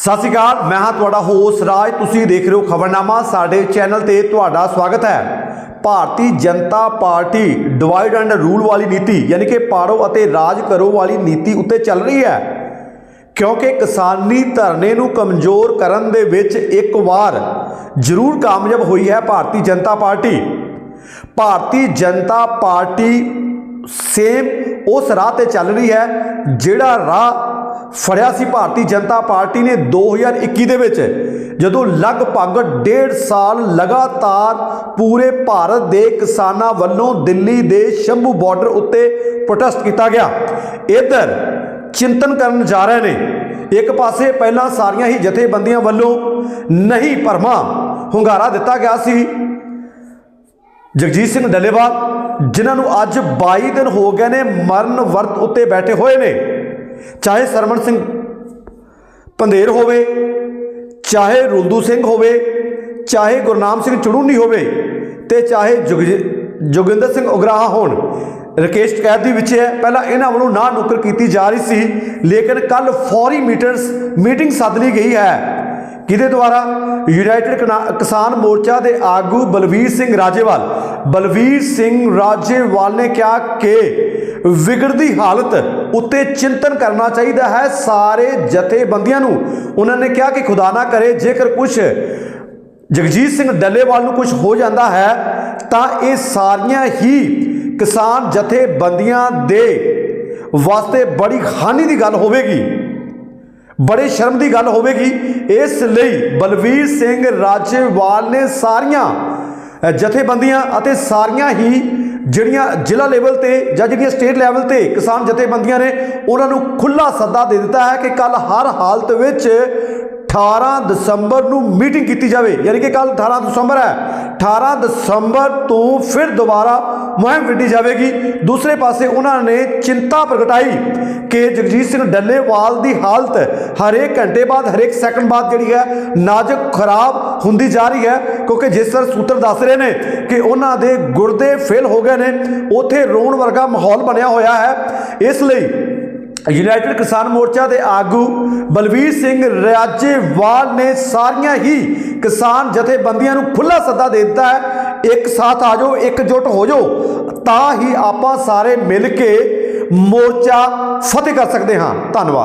ਸਤਿ ਸ਼੍ਰੀ ਅਕਾਲ, ਮੈਂ ਹਾਂ ਤੁਹਾਡਾ ਹੋਸ਼ ਰਾਜ। ਤੁਸੀਂ ਦੇਖ ਰਹੇ ਹੋ ਖਬਰਨਾਮਾ, ਸਾਡੇ ਚੈਨਲ ਤੇ ਤੁਹਾਡਾ ਸਵਾਗਤ ਹੈ। Bharatiya Janata party divide and rule ਵਾਲੀ ਨੀਤੀ, ਯਾਨੀ ਕਿ ਪਾੜੋ ਅਤੇ ਰਾਜ ਕਰੋ ਵਾਲੀ ਨੀਤੀ ਉੱਤੇ ਚੱਲ ਰਹੀ ਹੈ। ਕਿਉਂਕਿ ਕਿਸਾਨੀ ਧਰਨੇ ਨੂੰ ਕਮਜ਼ੋਰ ਕਰਨ ਦੇ ਵਿੱਚ ਇੱਕ ਵਾਰ ਜ਼ਰੂਰ ਕਾਮਯਾਬ ਹੋਈ ਹੈ Bharatiya Janata party. Bharatiya Janata party same ਉਸ ਰਾਹ ਤੇ ਚੱਲ ਰਹੀ ਹੈ, ਜਿਹੜਾ ਰਾਹ ਫੜਿਆ ਸੀ ਭਾਰਤੀ ਜਨਤਾ ਪਾਰਟੀ ਨੇ 2021 ਦੇ ਵਿੱਚ, ਜਦੋਂ ਲਗਭਗ ਡੇਢ ਸਾਲ ਲਗਾਤਾਰ ਪੂਰੇ ਭਾਰਤ ਦੇ ਕਿਸਾਨਾਂ ਵੱਲੋਂ ਦਿੱਲੀ ਦੇ ਸ਼ੰਭੂ ਬਾਰਡਰ ਉੱਤੇ ਪ੍ਰੋਟੈਸਟ ਕੀਤਾ ਗਿਆ। ਇਧਰ ਚਿੰਤਨ ਕਰਨ ਜਾ ਰਹੇ ਨੇ। ਇੱਕ ਪਾਸੇ ਪਹਿਲਾਂ ਸਾਰੀਆਂ ਹੀ ਜਥੇਬੰਦੀਆਂ ਵੱਲੋਂ ਨਹੀਂ ਭਰਮਾ ਹੁੰਗਾਰਾ ਦਿੱਤਾ ਗਿਆ ਸੀ। ਜਗਜੀਤ ਸਿੰਘ ਡੱਲੇਵਾਲ, ਜਿਨ੍ਹਾਂ ਨੂੰ ਅੱਜ 22 ਦਿਨ ਹੋ ਗਏ ਨੇ ਮਰਨ ਵਰਤ ਉੱਤੇ ਬੈਠੇ ਹੋਏ ਨੇ। ਚਾਹੇ ਸਰਮਨ ਸਿੰਘ ਪੰਧੇਰ ਹੋਵੇ, ਚਾਹੇ ਰੁਲਦੂ ਸਿੰਘ ਹੋਵੇ, ਚਾਹੇ ਗੁਰਨਾਮ ਸਿੰਘ ਚੜੂਨੀ ਹੋਵੇ ਤੇ ਚਾਹੇ ਜੁਗ- ਜੋਗਿੰਦਰ ਸਿੰਘ ਉਗਰਾਹਾ ਹੋਣ। ਰਕੇਸ਼ ਕੈਦ ਦੀ ਵਿੱਚ ਹੈ। ਪਹਿਲਾਂ ਇਹਨਾਂ ਵੱਲੋਂ ਨਾ ਨੁਕਰ ਕੀਤੀ ਜਾ ਰਹੀ ਸੀ, ਲੇਕਿਨ ਕੱਲ ਫੌਰੀ ਮੀਟਰਸ, ਮੀਟਿੰਗ ਸੱਦ ਲਈ ਗਈ ਹੈ। ਕਿਹਦੇ ਦੁਆਰਾ? ਯੂਨਾਈਟਿਡ ਕਿਨਾ- ਕਿਸਾਨ ਮੋਰਚਾ ਦੇ ਆਗੂ ਬਲਵੀਰ ਸਿੰਘ ਰਾਜੇਵਾਲ। ਬਲਵੀਰ ਸਿੰਘ ਰਾਜੇਵਾਲ ਨੇ ਕਿਹਾ ਕਿ ਵਿਗੜਦੀ ਹਾਲਤ ਉੱਤੇ ਚਿੰਤਨ ਕਰਨਾ ਚਾਹੀਦਾ ਹੈ ਸਾਰੇ ਜਥੇਬੰਦੀਆਂ ਨੂੰ। ਉਹਨਾਂ ਨੇ ਕਿਹਾ ਕਿ ਖੁਦਾ ਨਾ ਕਰੇ, ਜੇਕਰ ਕੁਝ ਜਗਜੀਤ ਸਿੰਘ ਡੱਲੇਵਾਲ ਨੂੰ ਕੁਝ ਹੋ ਜਾਂਦਾ ਹੈ, ਤਾਂ ਇਹ ਸਾਰੀਆਂ ਹੀ ਕਿਸਾਨ ਜਥੇਬੰਦੀਆਂ ਦੇ ਵਾਸਤੇ ਬੜੀ ਹਾਨੀ ਦੀ ਗੱਲ ਹੋਵੇਗੀ। ਬੜੇ ਸ਼ਰਮ ਦੀ ਗੱਲ ਹੋਵੇਗੀ। ਇਸ ਲਈ ਬਲਵੀਰ ਸਿੰਘ ਰਾਜੇਵਾਲ ਨੇ ਸਾਰੀਆਂ ਜਥੇਬੰਦੀਆਂ ਅਤੇ ਸਾਰੀਆਂ ਹੀ ਜਿਹੜੀਆਂ ਜ਼ਿਲ੍ਹਾ ਲੈਵਲ ਤੇ ਜਾਂ ਜਿਹੜੀਆਂ ਸਟੇਟ ਲੈਵਲ ਤੇ ਕਿਸਾਨ ਜਥੇਬੰਦੀਆਂ ਨੇ, ਉਹਨਾਂ ਨੂੰ ਖੁੱਲਾ ਸੱਦਾ ਦੇ ਦਿੱਤਾ ਹੈ ਕਿ ਕੱਲ ਹਰ ਹਾਲਤ ਵਿੱਚ 18 ਦਸੰਬਰ ਨੂੰ ਮੀਟਿੰਗ ਕੀਤੀ ਜਾਵੇ, ਯਾਨੀ ਕਿ ਕੱਲ 18 ਦਸੰਬਰ ਹੈ। 18 ਦਸੰਬਰ ਤੋਂ ਫਿਰ ਦੁਬਾਰਾ ਮੁਹਿੰਮ ਵਿੱਢੀ ਜਾਵੇਗੀ। ਦੂਸਰੇ ਪਾਸੇ ਉਹਨਾਂ ਨੇ ਚਿੰਤਾ ਪ੍ਰਗਟਾਈ ਕਿ ਜਗਜੀਤ ਸਿੰਘ ਡੱਲੇਵਾਲ ਦੀ ਹਾਲਤ ਹਰੇਕ ਘੰਟੇ ਬਾਅਦ, ਹਰੇਕ ਸੈਕਿੰਡ ਬਾਅਦ ਜਿਹੜੀ ਹੈ, ਨਾਜ਼ੁਕ, ਖਰਾਬ ਹੁੰਦੀ ਜਾ ਰਹੀ ਹੈ। ਕਿਉਂਕਿ ਜਿਸ ਤਰ੍ਹਾਂ ਸੂਤਰ ਦੱਸ ਰਹੇ ਨੇ ਕਿ ਉਹਨਾਂ ਦੇ ਗੁਰਦੇ ਫੇਲ ਹੋ ਗਏ ਨੇ, ਉਥੇ ਰੋਣ ਵਰਗਾ ਮਾਹੌਲ ਬਣਿਆ ਹੋਇਆ ਹੈ। ਇਸ ਲਈ ਯੂਨਾਈਟਿਡ ਕਿਸਾਨ ਮੋਰਚਾ ਦੇ ਆਗੂ ਬਲਵੀਰ ਸਿੰਘ ਰਾਜੇਵਾਲ ਨੇ ਸਾਰੀਆਂ ਹੀ ਕਿਸਾਨ ਜਥੇਬੰਦੀਆਂ ਨੂੰ ਖੁੱਲਾ ਸੱਦਾ ਦੇ ਦਿੱਤਾ ਹੈ। ਇੱਕ ਸਾਥ ਆ ਜਾਓ ਇਕਜੁੱਟ ਹੋ ਜਾਓ, ਤਾਂ ਹੀ ਆਪਾਂ ਸਾਰੇ ਮਿਲ ਕੇ ਮੋਰਚਾ ਫਤਿਹ ਕਰ ਸਕਦੇ ਹਾਂ। ਧੰਨਵਾਦ।